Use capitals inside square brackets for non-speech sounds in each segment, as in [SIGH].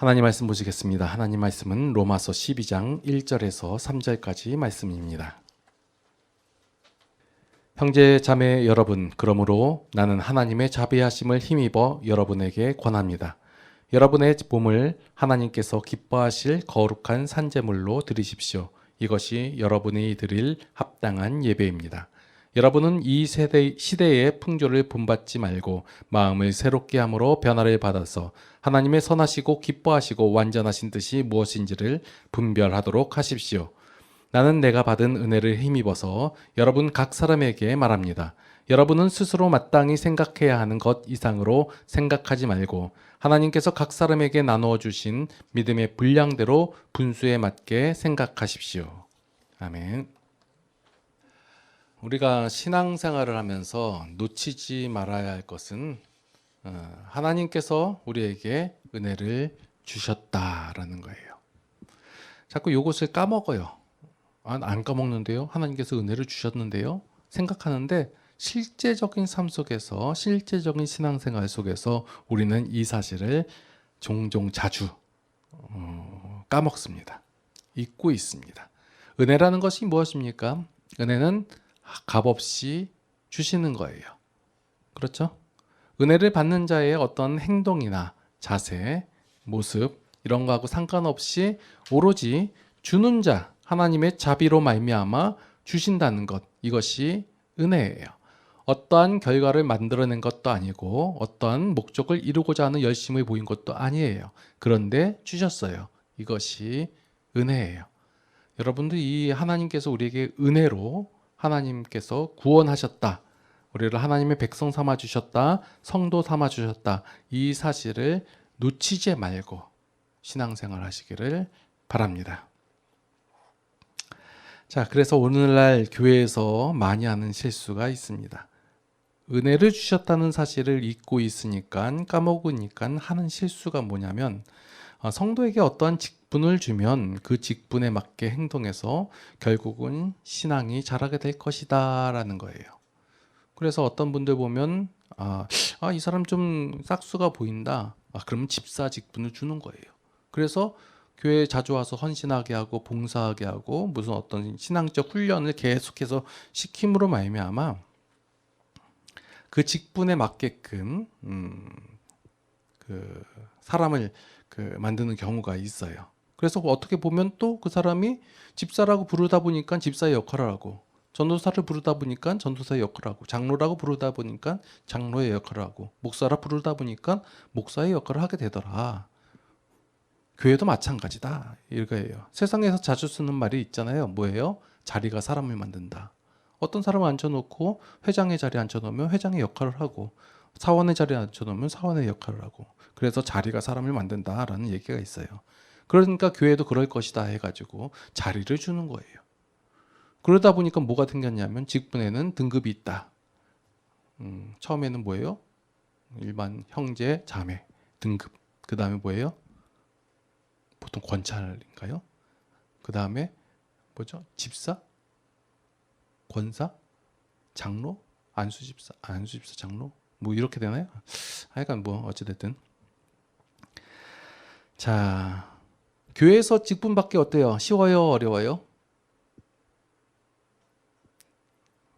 하나님 말씀 보시겠습니다. 하나님 말씀은 로마서 12장 1절에서 3절까지 말씀입니다. 형제 자매 여러분, 그러므로 나는 하나님의 자비하심을 힘입어 여러분에게 권합니다. 여러분의 몸을 하나님께서 기뻐하실 거룩한 산제물로 드리십시오. 이것이 여러분이 드릴 합당한 예배입니다. 여러분은 이 세대, 시대의 풍조를 본받지 말고 마음을 새롭게 함으로 변화를 받아서 하나님의 선하시고 기뻐하시고 완전하신 뜻이 무엇인지를 분별하도록 하십시오. 나는 내가 받은 은혜를 힘입어서 여러분 각 사람에게 말합니다. 여러분은 스스로 마땅히 생각해야 하는 것 이상으로 생각하지 말고 하나님께서 각 사람에게 나누어 주신 믿음의 분량대로 분수에 맞게 생각하십시오. 아멘. 우리가 신앙생활을 하면서 놓치지 말아야 할 것은 어, 하나님께서 우리에게 은혜를 주셨다라는 거예요. 자꾸 이것을 까먹어요. 아, 안 까먹는데요. 하나님께서 은혜를 주셨는데요. 생각하는데 실제적인 삶 속에서 실제적인 신앙생활 속에서 우리는 이 사실을 종종 자주 어, 까먹습니다. 잊고 있습니다. 은혜라는 것이 무엇입니까? 은혜는 값없이 주시는 거예요. 그렇죠? 은혜를 받는 자의 어떤 행동이나 자세, 모습 이런 거하고 상관없이 오로지 주는 자 하나님의 자비로 말미암아 주신다는 것 이것이 은혜예요. 어떠한 결과를 만들어낸 것도 아니고 어떠한 목적을 이루고자 하는 열심을 보인 것도 아니에요. 그런데 주셨어요. 이것이 은혜예요. 여러분들 이 하나님께서 우리에게 은혜로 하나님께서 구원하셨다. 우리를 하나님의 백성 삼아 주셨다. 성도 삼아 주셨다. 이 사실을 놓치지 말고 신앙생활 하시기를 바랍니다. 자, 그래서 오늘날 교회에서 많이 하는 실수가 있습니다. 은혜를 주셨다는 사실을 잊고 있으니까 까먹으니까 하는 실수가 뭐냐면 어, 성도에게 어떠한 직 분을 주면 그 직분에 맞게 행동해서 결국은 신앙이 자라게 될 것이다라는 거예요. 그래서 어떤 분들 보면 아, 아, 이 사람 좀 싹수가 보인다. 아, 그러면 집사 직분을 주는 거예요. 그래서 교회에 자주 와서 헌신하게 하고 봉사하게 하고 무슨 어떤 신앙적 훈련을 계속해서 시킴으로 말미암아 그 직분에 맞게끔 음, 그 사람을 그 만드는 경우가 있어요. 그래서 어떻게 보면 또 그 사람이 집사라고 부르다 보니까 집사의 역할을 하고 전도사를 부르다 보니까 전도사의 역할을 하고 장로라고 부르다 보니까 장로의 역할을 하고 목사라 부르다 보니까 목사의 역할을 하게 되더라. 교회도 마찬가지다. 이거예요. 세상에서 자주 쓰는 말이 있잖아요. 뭐예요? 자리가 사람을 만든다. 어떤 사람을 앉혀놓고 회장의 자리에 앉혀놓으면 회장의 역할을 하고 사원의 자리에 앉혀놓으면 사원의 역할을 하고 그래서 자리가 사람을 만든다라는 얘기가 있어요. 그러니까 교회도 그럴 것이다 해가지고 자리를 주는 거예요. 그러다 보니까 뭐가 생겼냐면 직분에는 등급이 있다. 음, 처음에는 뭐예요? 일반 형제, 자매 등급. 그 다음에 뭐예요? 보통 권찰인가요? 그 다음에 뭐죠? 집사, 권사, 장로, 안수집사, 안수집사 장로, 뭐 이렇게 되나요? 하여간 뭐 어찌됐든 자 교회에서 직분 받기 어때요? 쉬워요? 어려워요?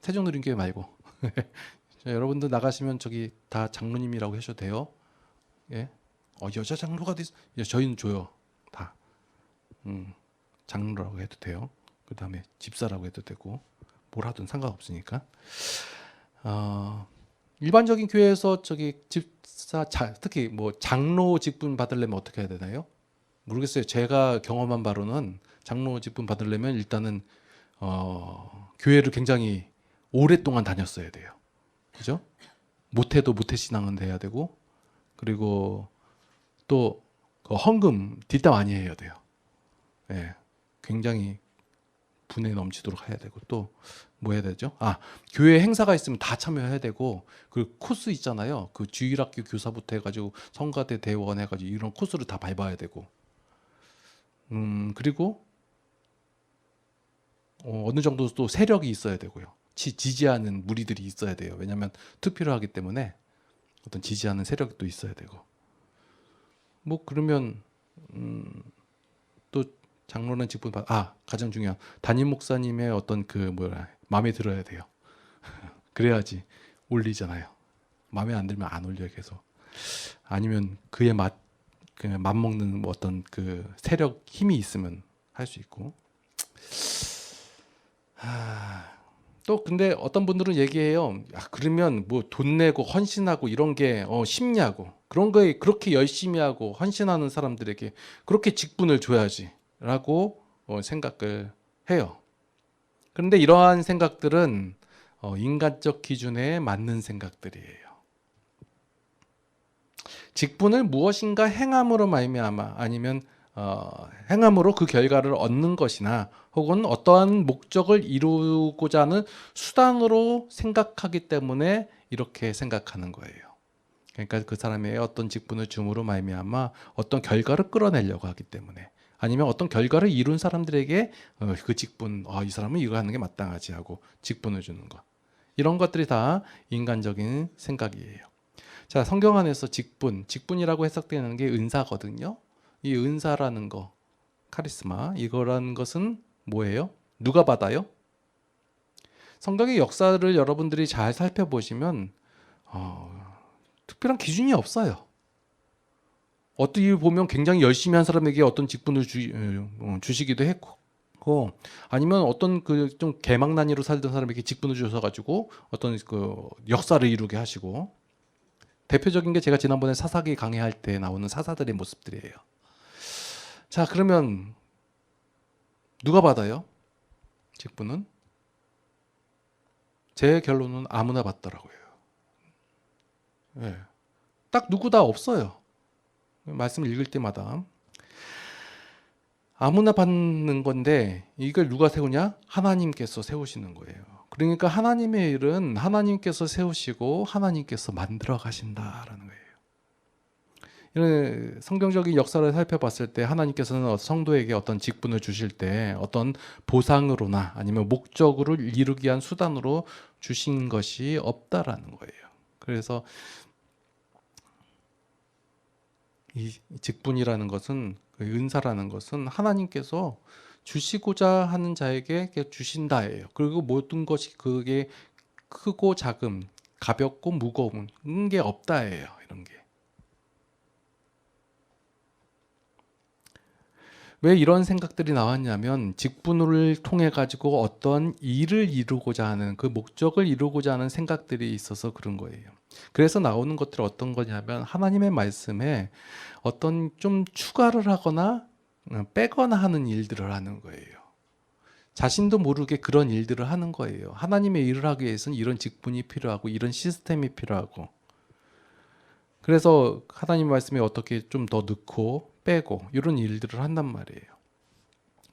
세종누린교회 말고 [LAUGHS] 자, 여러분들 나가시면 저기 다 장로님이라고 하셔도 돼요. 예, 어 여자 장로가 됐. 예, 저희는 줘요 다. 음, 장로라고 해도 돼요. 그 다음에 집사라고 해도 되고 뭘 하든 상관없으니까. 어, 일반적인 교회에서 저기 집사 자, 특히 뭐 장로 직분 받으려면 어떻게 해야 되나요? 모르겠어요. 제가 경험한 바로는 장로 직분 받으려면 일단은 어, 교회를 굉장히 오랫동안 다녔어야 돼요. 그죠? 못해도 모태 신앙은 돼야 되고 그리고 또 그 헌금 뒷담 많이 해야 돼요. 예, 굉장히 분에 넘치도록 해야 되고 또 뭐 해야 되죠? 아 교회 행사가 있으면 다 참여해야 되고 그 코스 있잖아요. 그 주일학교 교사부터 해가지고 성가대 대원 해가지고 이런 코스를 다 밟아야 되고 음 그리고 어, 어느 정도 또 세력이 있어야 되고요. 지, 지지하는 무리들이 있어야 돼요. 왜냐하면 투표를 하기 때문에 어떤 지지하는 세력이 또 있어야 되고 뭐 그러면 음, 또 장로는 직분 받- 아 가장 중요한 담임 목사님의 어떤 그 뭐라 마음에 들어야 돼요. [LAUGHS] 그래야지 올리잖아요. 마음에 안 들면 안 올려요 계속. 아니면 그에 맞, 그 맞먹는 뭐 어떤 그 세력 힘이 있으면 할 수 있고. 하, 또 근데 어떤 분들은 얘기해요. 아, 그러면 뭐 돈 내고 헌신하고 이런 게 어, 쉽냐고. 그런 거에 그렇게 열심히 하고 헌신하는 사람들에게 그렇게 직분을 줘야지라고 어, 생각을 해요. 그런데 이러한 생각들은 어, 인간적 기준에 맞는 생각들이에요. 직분을 무엇인가 행함으로 말미암아 아니면 어, 행함으로 그 결과를 얻는 것이나 혹은 어떠한 목적을 이루고자 하는 수단으로 생각하기 때문에 이렇게 생각하는 거예요. 그러니까 그 사람의 어떤 직분을 줌으로 말미암아 어떤 결과를 끌어내려고 하기 때문에 아니면 어떤 결과를 이룬 사람들에게 어, 그 직분, 아, 이 사람은 이거 하는 게 마땅하지 하고 직분을 주는 것. 이런 것들이 다 인간적인 생각이에요. 자, 성경 안에서 직분, 직분이라고 해석되는 게 은사거든요. 이 은사라는 거, 카리스마, 이거라는 것은 뭐예요? 누가 받아요? 성경의 역사를 여러분들이 잘 살펴보시면 어, 특별한 기준이 없어요. 어떻게 보면 굉장히 열심히 한 사람에게 어떤 직분을 주, 어, 주시기도 했고 아니면 어떤 그 좀 개망난이로 살던 사람에게 직분을 주셔 가지고 어떤 그 역사를 이루게 하시고 대표적인 게 제가 지난번에 사사기 강의할 때 나오는 사사들의 모습들이에요. 자, 그러면 누가 받아요? 직분은? 제 결론은 아무나 받더라고요. 예. 딱 누구 다 없어요. 말씀 읽을 때마다. 아무나 받는 건데 이걸 누가 세우냐? 하나님께서 세우시는 거예요. 그러니까 하나님의 일은 하나님께서 세우시고 하나님께서 만들어 가신다라는 거예요. 이런 성경적인 역사를 살펴봤을 때 하나님께서는 성도에게 어떤 직분을 주실 때 어떤 보상으로나 아니면 목적으로 이루기 위한 수단으로 주신 것이 없다라는 거예요. 그래서 이 직분이라는 것은 그 은사라는 것은 하나님께서 주시고자 하는 자에게 주신다예요. 그리고 모든 것이 그게 크고 작음, 가볍고 무거운 게 없다예요. 이런 게. 왜 이런 생각들이 나왔냐면 직분을 통해 가지고 어떤 일을 이루고자 하는 그 목적을 이루고자 하는 생각들이 있어서 그런 거예요. 그래서 나오는 것들이 어떤 거냐면 하나님의 말씀에 어떤 좀 추가를 하거나 어, 빼거나 하는 일들을 하는 거예요. 자신도 모르게 그런 일들을 하는 거예요. 하나님의 일을 하기 위해서는 이런 직분이 필요하고 이런 시스템이 필요하고 그래서 하나님 말씀에 어떻게 좀 더 넣고 빼고 이런 일들을 한단 말이에요.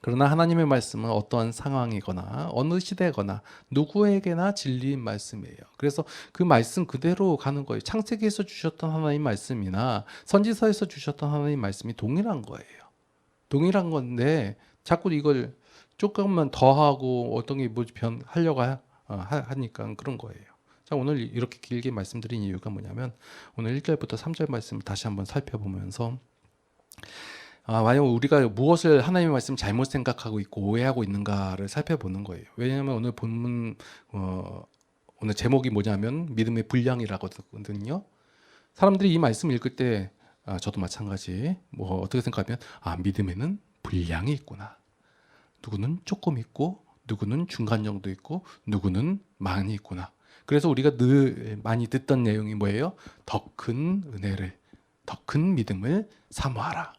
그러나 하나님의 말씀은 어떠한 상황이거나 어느 시대거나 누구에게나 진리인 말씀이에요. 그래서 그 말씀 그대로 가는 거예요. 창세기에서 주셨던 하나님 말씀이나 선지서에서 주셨던 하나님 말씀이 동일한 거예요. 동일한 건데 자꾸 이걸 조금만 더 하고 어떤 게뭐변 하려고 하, 어, 하- 하니까 그런 거예요. 자, 오늘 이렇게 길게 말씀드린 이유가 뭐냐면 오늘 1절부터 3절 말씀을 다시 한번 살펴보면서 아, 만약 우리가 무엇을 하나님의 말씀 잘못 생각하고 있고 오해하고 있는가를 살펴보는 거예요. 왜냐하면 오늘 본문 어, 오늘 제목이 뭐냐면 믿음의 분량이라거든요. 사람들이 이 말씀 읽을 때 아, 저도 마찬가지 뭐 어떻게 생각하면 아 믿음에는 분량이 있구나. 누구는 조금 있고 누구는 중간 정도 있고 누구는 많이 있구나. 그래서 우리가 늘 많이 듣던 내용이 뭐예요? 더 큰 은혜를 더 큰 믿음을 사모하라.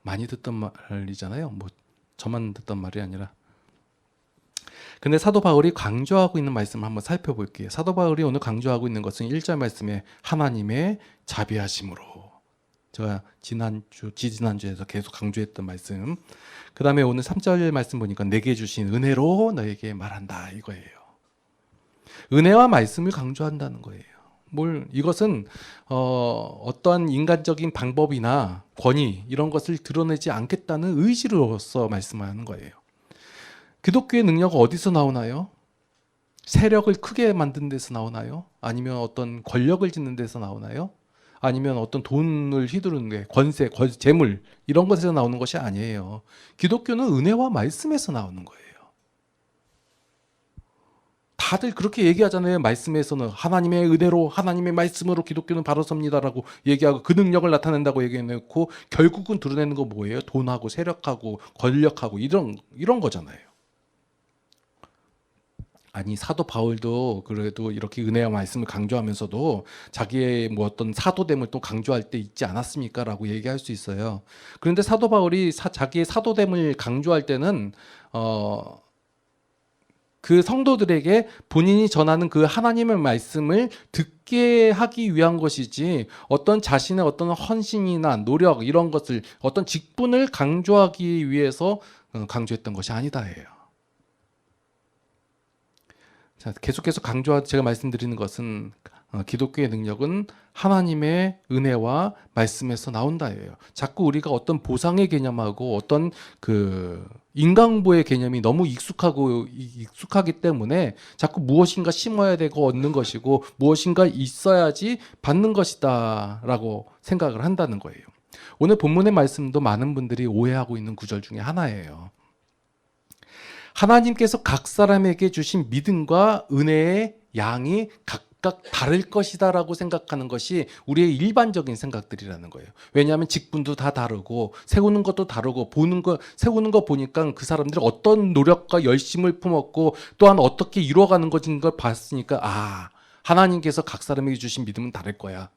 많이 듣던 말이잖아요. 뭐 저만 듣던 말이 아니라. 근데 사도 바울이 강조하고 있는 말씀을 한번 살펴볼게요. 사도 바울이 오늘 강조하고 있는 것은 1절 말씀에 하나님의 자비하심으로. 제가 지난주, 지지난주에서 계속 강조했던 말씀. 그 다음에 오늘 3절 말씀 보니까 내게 주신 은혜로 너에게 말한다 이거예요. 은혜와 말씀을 강조한다는 거예요. 뭘 이것은 어, 어떠한 인간적인 방법이나 권위 이런 것을 드러내지 않겠다는 의지로서 말씀하는 거예요. 기독교의 능력은 어디서 나오나요? 세력을 크게 만든 데서 나오나요? 아니면 어떤 권력을 짓는 데서 나오나요? 아니면 어떤 돈을 휘두르는 게 권세, 권- 재물 이런 것에서 나오는 것이 아니에요. 기독교는 은혜와 말씀에서 나오는 거예요. 다들 그렇게 얘기하잖아요. 말씀에서는 하나님의 은혜로 하나님의 말씀으로 기독교는 바로 섭니다라고 얘기하고 그 능력을 나타낸다고 얘기해놓고 결국은 드러내는 거 뭐예요? 돈하고 세력하고 권력하고 이런 이런 거잖아요. 아니 사도 바울도 그래도 이렇게 은혜와 말씀을 강조하면서도 자기의 뭐 어떤 사도됨을 또 강조할 때 있지 않았습니까라고 얘기할 수 있어요. 그런데 사도 바울이 사- 자기의 사도됨을 강조할 때는 어. 그 성도들에게 본인이 전하는 그 하나님의 말씀을 듣게 하기 위한 것이지 어떤 자신의 어떤 헌신이나 노력 이런 것을 어떤 직분을 강조하기 위해서 어, 강조했던 것이 아니다예요. 자, 계속해서 강조하 제가 말씀드리는 것은 어, 기독교의 능력은 하나님의 은혜와 말씀에서 나온다예요. 자꾸 우리가 어떤 보상의 개념하고 어떤 그 인강보의 개념이 너무 익숙하고 이- 익숙하기 때문에 자꾸 무엇인가 심어야 되고 얻는 것이고 무엇인가 있어야지 받는 것이다라고 생각을 한다는 거예요. 오늘 본문의 말씀도 많은 분들이 오해하고 있는 구절 중에 하나예요. 하나님께서 각 사람에게 주신 믿음과 은혜의 양이 각각 다를 것이다라고 생각하는 것이 우리의 일반적인 생각들이라는 거예요. 왜냐하면 직분도 다 다르고 세우는 것도 다르고 보는 거 세우는 거 보니까 그 사람들이 어떤 노력과 열심을 품었고 또한 어떻게 이루어가는 것인 걸 봤으니까 아 하나님께서 각 사람에게 주신 믿음은 다를 거야.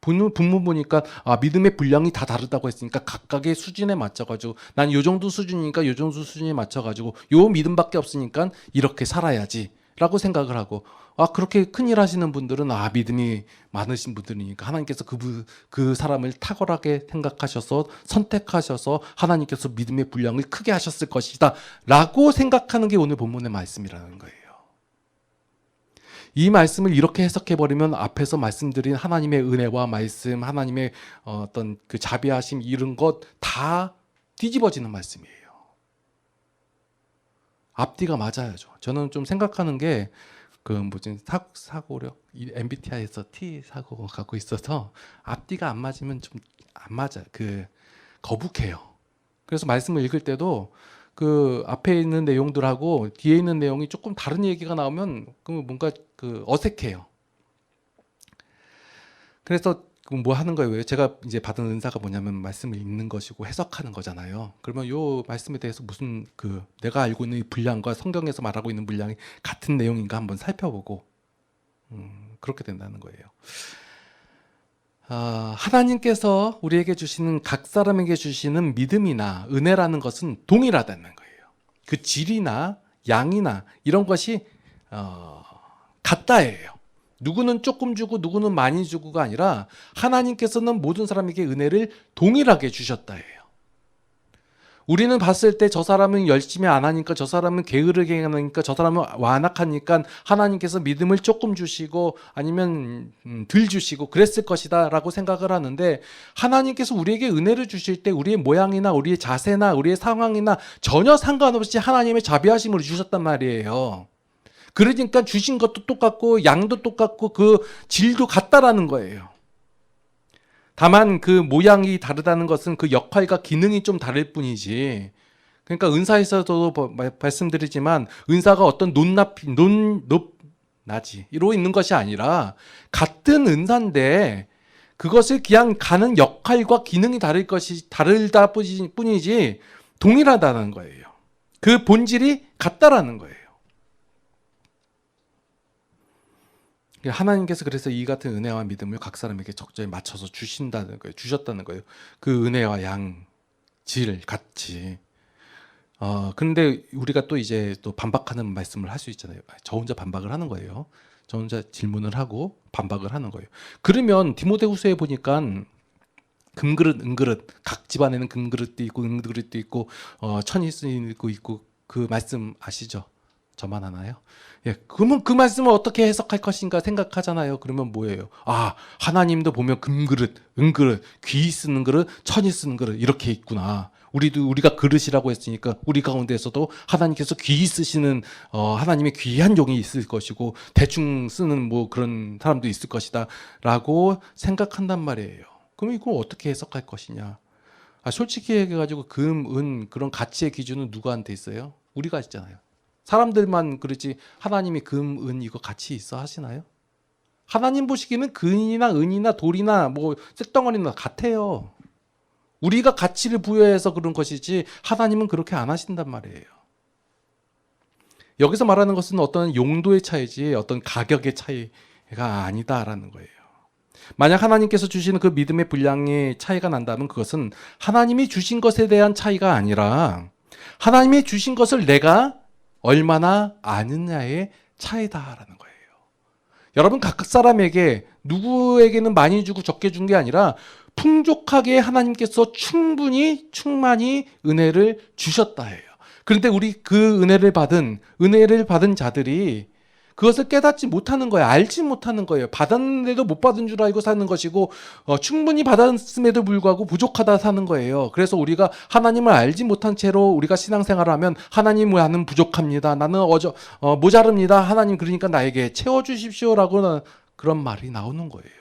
본문, 보니까 아 믿음의 분량이 다 다르다고 했으니까 각각의 수준에 맞춰가지고 난 요 정도 수준이니까 요 정도 수준에 맞춰가지고 요 믿음밖에 없으니까 이렇게 살아야지 라고 생각을 하고 아 그렇게 큰일 하시는 분들은 아 믿음이 많으신 분들이니까 하나님께서 그, 부- 그 사람을 탁월하게 생각하셔서 선택하셔서 하나님께서 믿음의 분량을 크게 하셨을 것이다라고 생각하는 게 오늘 본문의 말씀이라는 거예요. 이 말씀을 이렇게 해석해 버리면 앞에서 말씀드린 하나님의 은혜와 말씀, 하나님의 어, 어떤 그 자비하심 이런 것 다 뒤집어지는 말씀이에요. 앞뒤가 맞아야죠. 저는 좀 생각하는 게 그 뭐지 사, 사고력 이 MBTI에서 T 사고 갖고 있어서 앞뒤가 안 맞으면 좀 안 맞아. 그 거북해요. 그래서 말씀을 읽을 때도 그 앞에 있는 내용들하고 뒤에 있는 내용이 조금 다른 얘기가 나오면 그 뭔가 그 어색해요. 그래서 그뭐 하는 거예요? 제가 이제 받은 은사가 뭐냐면 말씀을 읽는 것이고 해석하는 거잖아요. 그러면 요 말씀에 대해서 무슨 그 내가 알고 있는 이 분량과 성경에서 말하고 있는 분량이 같은 내용인가 한번 살펴보고 음, 그렇게 된다는 거예요. 아, 하나님께서 우리에게 주시는 각 사람에게 주시는 믿음이나 은혜라는 것은 동일하다는 거예요. 그 질이나 양이나 이런 것이 어, 같다예요. 누구는 조금 주고 누구는 많이 주고가 아니라 하나님께서는 모든 사람에게 은혜를 동일하게 주셨다예요. 우리는 봤을 때 저 사람은 열심히 안 하니까 저 사람은 게으르게 하니까 저 사람은 완악하니까 하나님께서 믿음을 조금 주시고 아니면 음, 덜 주시고 그랬을 것이다라고 생각을 하는데 하나님께서 우리에게 은혜를 주실 때 우리의 모양이나 우리의 자세나 우리의 상황이나 전혀 상관없이 하나님의 자비하심으로 주셨단 말이에요. 그러니까 주신 것도 똑같고 양도 똑같고 그 질도 같다라는 거예요. 다만 그 모양이 다르다는 것은 그 역할과 기능이 좀 다를 뿐이지. 그러니까 은사에서도 뭐 마- 말씀드리지만 은사가 어떤 논납 논 높나지로 있는 것이 아니라 같은 은사인데 그것을 그냥 가는 역할과 기능이 다를 것이 다르다 뿐이- 뿐이지 동일하다는 거예요. 그 본질이 같다라는 거예요. 하나님께서 그래서 이 같은 은혜와 믿음을 각 사람에게 적절히 맞춰서 주신다는 거예요. 주셨다는 거예요. 그 은혜와 양, 질 같이. 어, 근데 우리가 또 이제 또 반박하는 말씀을 할 수 있잖아요. 저 혼자 반박을 하는 거예요. 저 혼자 질문을 하고 반박을 하는 거예요. 그러면 디모데후서에 보니까 금그릇, 은그릇, 각 집안에는 금그릇도 있고 은그릇도 있고 어, 천이 쓰이고 있고 그 말씀 아시죠? 저만 하나요? 예, 그러면 그 말씀을 어떻게 해석할 것인가 생각하잖아요. 그러면 뭐예요? 아, 하나님도 보면 금그릇, 은그릇, 귀 쓰는 그릇, 천이 쓰는 그릇 이렇게 있구나. 우리도 우리가 그릇이라고 했으니까 우리 가운데서도 하나님께서 귀 쓰시는 어, 하나님의 귀한 종이 있을 것이고 대충 쓰는 뭐 그런 사람도 있을 것이다라고 생각한단 말이에요. 그럼 이걸 어떻게 해석할 것이냐? 아, 솔직히 얘기해 가지고 금, 은 그런 가치의 기준은 누구한테 있어요? 우리가 있잖아요. 사람들만 그렇지 하나님이 금, 은 이거 같이 있어 하시나요? 하나님 보시기에는 금이나 은이나 돌이나 뭐 쇳덩어리나 같아요. 우리가 가치를 부여해서 그런 것이지 하나님은 그렇게 안 하신단 말이에요. 여기서 말하는 것은 어떤 용도의 차이지 어떤 가격의 차이가 아니다라는 거예요. 만약 하나님께서 주시는 그 믿음의 분량의 차이가 난다면 그것은 하나님이 주신 것에 대한 차이가 아니라 하나님이 주신 것을 내가 얼마나 아느냐의 차이다라는 거예요. 여러분 각 사람에게 누구에게는 많이 주고 적게 준 게 아니라 풍족하게 하나님께서 충분히 충만히 은혜를 주셨다 해요. 그런데 우리 그 은혜를 받은 은혜를 받은 자들이 그것을 깨닫지 못하는 거예요. 알지 못하는 거예요. 받았는데도 못 받은 줄 알고 사는 것이고 어, 충분히 받았음에도 불구하고 부족하다 사는 거예요. 그래서 우리가 하나님을 알지 못한 채로 우리가 신앙생활을 하면 하나님 나는 부족합니다. 나는 어저 어, 모자릅니다. 하나님 그러니까 나에게 채워 주십시오라고 그런 말이 나오는 거예요.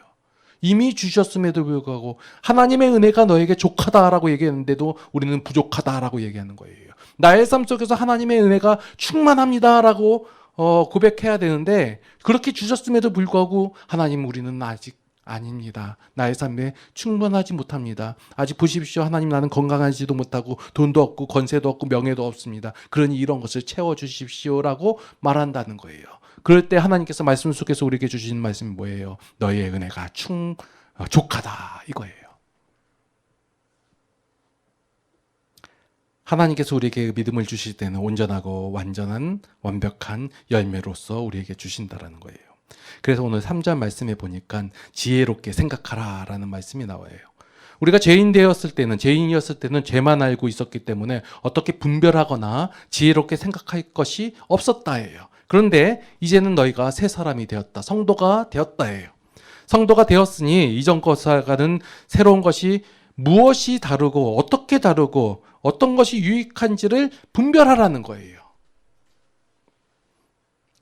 이미 주셨음에도 불구하고 하나님의 은혜가 너에게 족하다라고 얘기했는데도 우리는 부족하다라고 얘기하는 거예요. 나의 삶 속에서 하나님의 은혜가 충만합니다라고 어, 고백해야 되는데 그렇게 주셨음에도 불구하고 하나님 우리는 아직 아닙니다. 나의 삶에 충분하지 못합니다. 아직 보십시오. 하나님 나는 건강하지도 못하고 돈도 없고 건세도 없고 명예도 없습니다. 그러니 이런 것을 채워 주십시오라고 말한다는 거예요. 그럴 때 하나님께서 말씀 속에서 우리에게 주시는 말씀이 뭐예요? 너의 은혜가 충 어, 족하다 이거예요. 하나님께서 우리에게 믿음을 주실 때는 온전하고 완전한 완벽한 열매로서 우리에게 주신다라는 거예요. 그래서 오늘 3절 말씀에 보니까 지혜롭게 생각하라라는 말씀이 나와요. 우리가 죄인 되었을 때는 죄인이었을 때는 죄만 알고 있었기 때문에 어떻게 분별하거나 지혜롭게 생각할 것이 없었다예요. 그런데 이제는 너희가 새 사람이 되었다. 성도가 되었다예요. 성도가 되었으니 이전 것과는 새로운 것이 무엇이 다르고 어떻게 다르고 어떤 것이 유익한지를 분별하라는 거예요.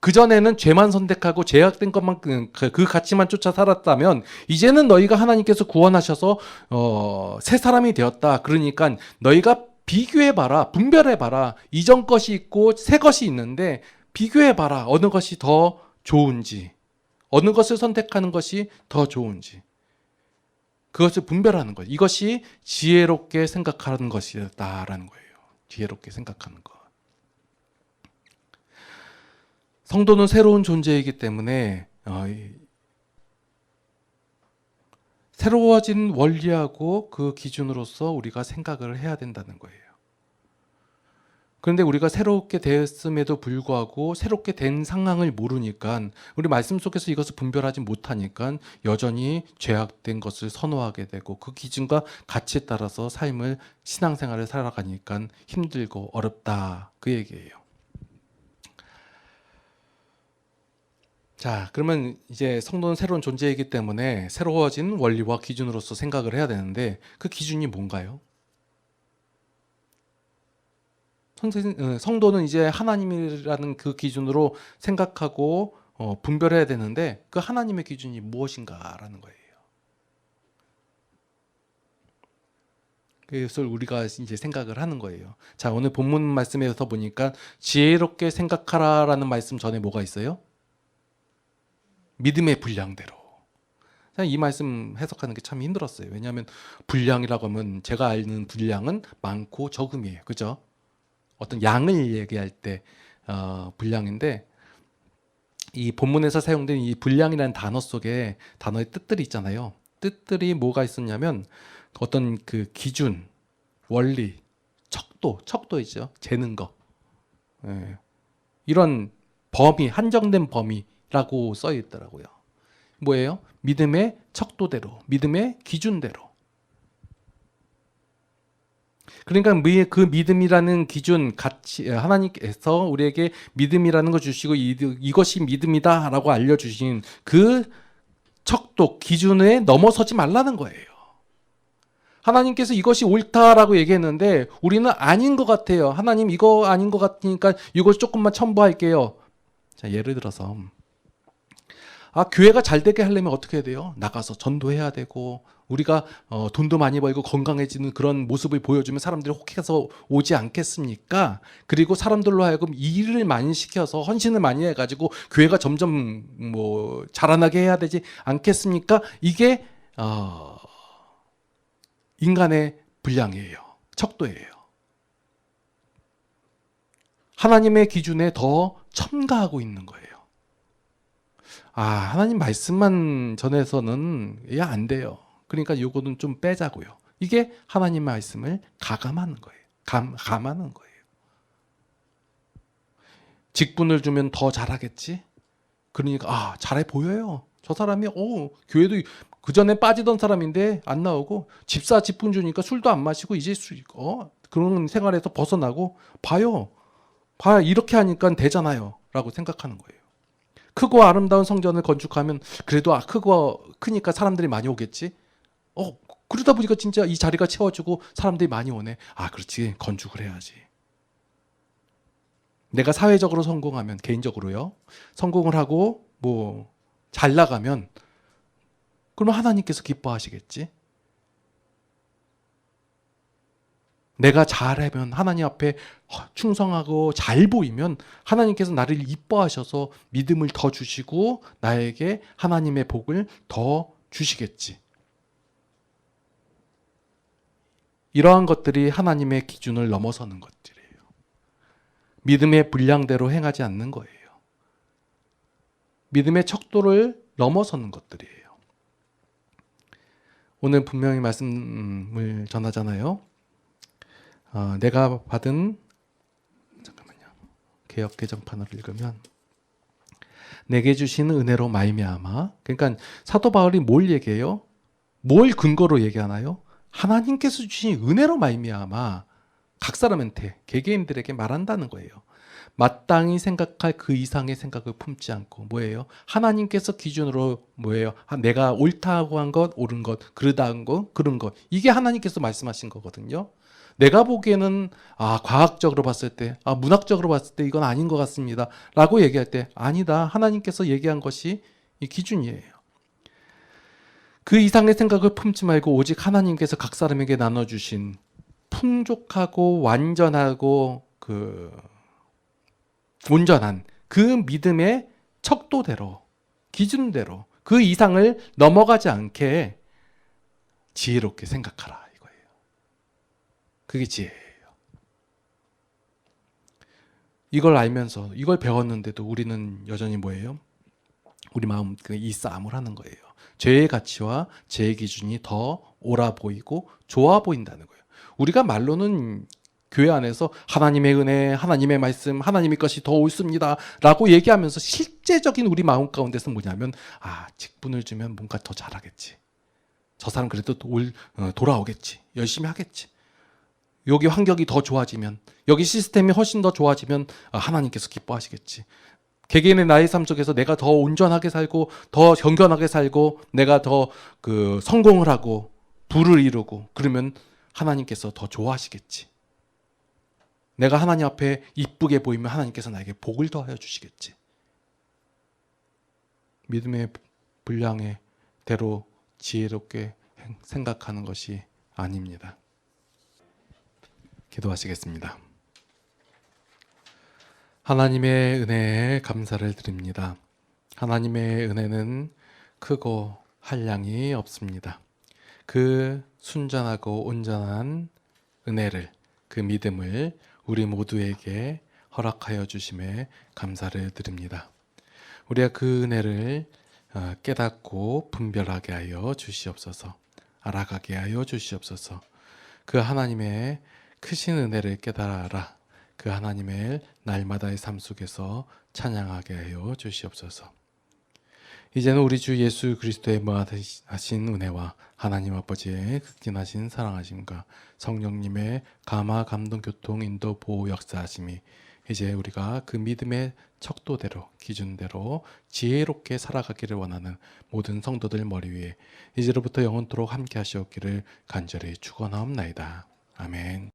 그전에는 죄만 선택하고 제약된 것만 그, 그 가치만 쫓아 살았다면 이제는 너희가 하나님께서 구원하셔서 어, 새 사람이 되었다. 그러니까 너희가 비교해 봐라. 분별해 봐라. 이전 것이 있고 새 것이 있는데 비교해 봐라. 어느 것이 더 좋은지. 어느 것을 선택하는 것이 더 좋은지. 그것을 분별하는 것. 이것이 지혜롭게 생각하는 것이다라는 거예요. 지혜롭게 생각하는 것. 성도는 새로운 존재이기 때문에 어, 새로워진 원리하고 그 기준으로서 우리가 생각을 해야 된다는 거예요. 그런데 우리가 새롭게 되었음에도 불구하고 새롭게 된 상황을 모르니까 우리 말씀 속에서 이것을 분별하지 못하니까 여전히 죄악된 것을 선호하게 되고 그 기준과 가치에 따라서 삶을 신앙생활을 살아가니까 힘들고 어렵다 그 얘기예요. 자, 그러면 이제 성도는 새로운 존재이기 때문에 새로워진 원리와 기준으로서 생각을 해야 되는데 그 기준이 뭔가요? 어, 성도는 이제 하나님이라는 그 기준으로 생각하고 어, 분별해야 되는데 그 하나님의 기준이 무엇인가라는 거예요. 그것을 우리가 이제 생각을 하는 거예요. 자, 오늘 본문 말씀에서 보니까 지혜롭게 생각하라라는 말씀 전에 뭐가 있어요? 믿음의 분량대로. 이 말씀 해석하는 게 참 힘들었어요. 왜냐하면 분량이라고 하면 제가 아는 분량은 많고 적음이에요. 그죠? 어떤 양을 얘기할 때 어, 분량인데 이 본문에서 사용된 이 분량이라는 단어 속에 단어의 뜻들이 있잖아요. 뜻들이 뭐가 있었냐면 어떤 그 기준, 원리, 척도, 척도 있죠. 재는 거. 예. 이런 범위, 한정된 범위라고 써 있더라고요. 뭐예요? 믿음의 척도대로, 믿음의 기준대로. 그러니까 미- 그 믿음이라는 기준 가치 하나님께서 우리에게 믿음이라는 거 주시고 이, 이것이 믿음이다라고 알려 주신 그 척도 기준에 넘어서지 말라는 거예요. 하나님께서 이것이 옳다라고 얘기했는데 우리는 아닌 것 같아요. 하나님 이거 아닌 것 같으니까 이걸 조금만 첨부할게요. 자 예를 들어서 아 교회가 잘 되게 하려면 어떻게 해야 돼요? 나가서 전도해야 되고 우리가 어, 돈도 많이 벌고 건강해지는 그런 모습을 보여주면 사람들이 혹해서 오지 않겠습니까? 그리고 사람들로 하여금 일을 많이 시켜서 헌신을 많이 해가지고 교회가 점점 뭐 자라나게 해야 되지 않겠습니까? 이게 어, 인간의 분량이에요. 척도예요. 하나님의 기준에 더 첨가하고 있는 거예요. 아, 하나님 말씀만 전해서는 야, 안 돼요. 그러니까 요거는 좀 빼자고요. 이게 하나님 말씀을 가감하는 거예요. 감, 감하는 거예요. 직분을 주면 더 잘하겠지? 그러니까, 아, 잘해 보여요. 저 사람이, 오, 교회도 그 전에 빠지던 사람인데 안 나오고 집사 직분 주니까 술도 안 마시고 이제 수, 어, 그런 생활에서 벗어나고 봐요. 봐, 이렇게 하니까 되잖아요. 라고 생각하는 거예요. 크고 아름다운 성전을 건축하면 그래도 아, 크고 크니까 사람들이 많이 오겠지. 어 그러다 보니까 진짜 이 자리가 채워지고 사람들이 많이 오네. 아 그렇지 건축을 해야지. 내가 사회적으로 성공하면 개인적으로요. 성공을 하고 뭐 잘 나가면 그러면 하나님께서 기뻐하시겠지. 내가 잘하면 하나님 앞에 충성하고 잘 보이면 하나님께서 나를 이뻐하셔서 믿음을 더 주시고 나에게 하나님의 복을 더 주시겠지. 이러한 것들이 하나님의 기준을 넘어서는 것들이에요. 믿음의 분량대로 행하지 않는 거예요. 믿음의 척도를 넘어서는 것들이에요. 오늘 분명히 말씀을 전하잖아요. 어, 내가 받은 잠깐만요. 개혁 개정판을 읽으면 내게 주신 은혜로 말미암아 그러니까 사도 바울이 뭘 얘기해요? 뭘 근거로 얘기하나요? 하나님께서 주신 은혜로 말미암아 각 사람한테 개개인들에게 말한다는 거예요. 마땅히 생각할 그 이상의 생각을 품지 않고 뭐예요? 하나님께서 기준으로 뭐예요? 아, 내가 옳다고 한 것, 옳은 것, 그르다 한 것, 그른 것 이게 하나님께서 말씀하신 거거든요. 내가 보기에는 아 과학적으로 봤을 때, 아 문학적으로 봤을 때 이건 아닌 것 같습니다.라고 얘기할 때 아니다. 하나님께서 얘기한 것이 이 기준이에요. 그 이상의 생각을 품지 말고 오직 하나님께서 각 사람에게 나눠주신 풍족하고 완전하고 그 온전한 그 믿음의 척도대로 기준대로 그 이상을 넘어가지 않게 지혜롭게 생각하라 이거예요. 그게 지혜예요. 이걸 알면서 이걸 배웠는데도 우리는 여전히 뭐예요? 우리 마음 이 싸움을 하는 거예요. 죄의 가치와 죄의 기준이 더 옳아 보이고 좋아 보인다는 거예요. 우리가 말로는 교회 안에서 하나님의 은혜, 하나님의 말씀, 하나님의 것이 더 옳습니다. 라고 얘기하면서 실제적인 우리 마음 가운데서 뭐냐면, 아, 직분을 주면 뭔가 더 잘하겠지. 저 사람 그래도 올, 어, 돌아오겠지. 열심히 하겠지. 여기 환경이 더 좋아지면, 여기 시스템이 훨씬 더 좋아지면, 아, 하나님께서 기뻐하시겠지. 개개인의 나의 삶 속에서 내가 더 온전하게 살고, 더 경건하게 살고, 내가 더 그 성공을 하고, 부를 이루고, 그러면 하나님께서 더 좋아하시겠지. 내가 하나님 앞에 이쁘게 보이면 하나님께서 나에게 복을 더하여 주시겠지. 믿음의 분량의 대로 지혜롭게 생각하는 것이 아닙니다. 기도하시겠습니다. 하나님의 은혜에 감사를 드립니다. 하나님의 은혜는 크고 한량이 없습니다. 그 순전하고 온전한 은혜를 그 믿음을 우리 모두에게 허락하여 주심에 감사를 드립니다. 우리가 그 은혜를 어, 깨닫고 분별하게 하여 주시옵소서. 알아가게 하여 주시옵소서. 그 하나님의 크신 은혜를 깨달아 그 하나님의 날마다의 삶 속에서 찬양하게 하여 주시옵소서. 이제는 우리 주 예수 그리스도의 무한하신 은혜와 하나님 아버지의 극진하신 사랑하심과 성령님의 감화 감동 교통 인도 보호 역사하심이 이제 우리가 그 믿음의 척도대로 기준대로 지혜롭게 살아가기를 원하는 모든 성도들 머리 위에 이제로부터 영원토록 함께 하시옵기를 간절히 축원하옵나이다. 아멘.